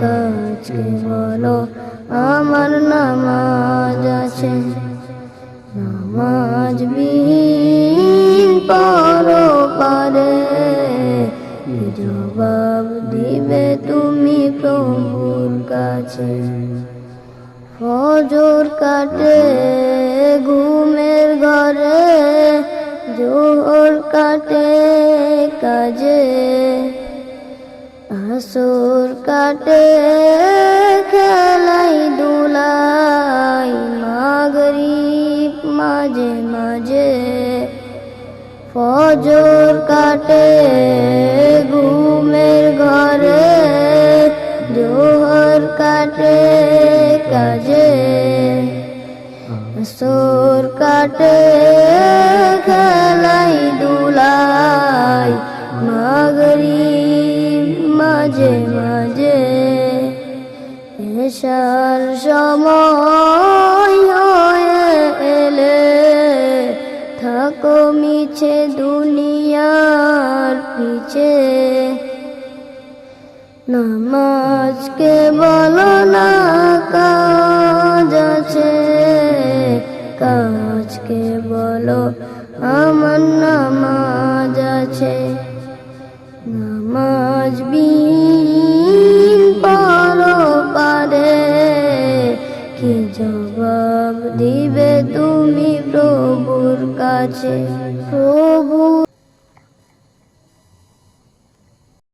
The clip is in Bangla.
কাজকে বলো, আমার নামাজ আছে। নামাজ বিহীন পরো পারে। জবাব দিবে তুমি প্রভুর কাছে। ফজর কাটে ঘুমের ঘরে, জোহর কাটে কাজে। আসর কাটে, খেলাই দুলাই, মাগরিব মাঝে মাঝে। ফজর কাটে, ঘুমের ঘরে, জোহর কাটে কাজে। সোর কাটে মাঝে মাঝে এসার সময় এলে থাকো মিছে দুনিয়ার পিছে। নামাজকে বলো না কাজ আছে কাজকে বলো আমার নামাজ আছে। নামাজ বিহীন দিবে তুমি প্রভুর কাছে। প্রভু